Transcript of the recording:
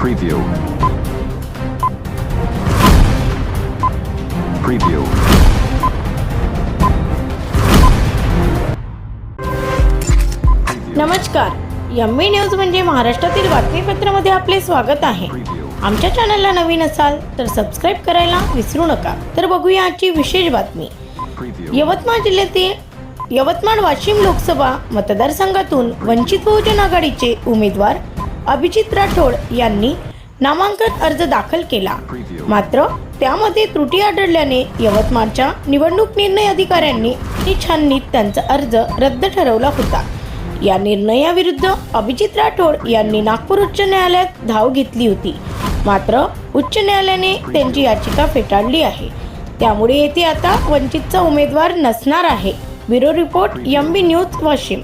Preview. Preview. नमस्कार yummy news म्हणजे महाराष्ट्रातील बातमीपत्रामध्ये आपले स्वागत आहे. आमच्या चॅनलला नवीन असाल तर सबस्क्राईब करायला विसरू नका तर बघूया आजची विशेष बातमी. यवतमाळ जिल्ह्यातील यवतमाळ वाशिम लोकसभा मतदारसंघातून वंचित बहुजन आघाडीचे उमेदवार अभिजित राठोड यांनी नामांकन अर्ज दाखल केला. मात्र त्यामध्ये त्रुटी आढळल्याने यवतमाळच्या निवडणूक निर्णय अधिकाऱ्यांनी ही छाननीत त्यांचा अर्ज रद्द ठरवला होता. या निर्णयाविरुद्ध अभिजित राठोड यांनी नागपूर उच्च न्यायालयात धाव घेतली होती. मात्र उच्च न्यायालयाने त्यांची याचिका फेटाळली आहे. त्यामुळे येथे आता वंचितचा उमेदवार नसणार आहे. Bureau report M B news Washim.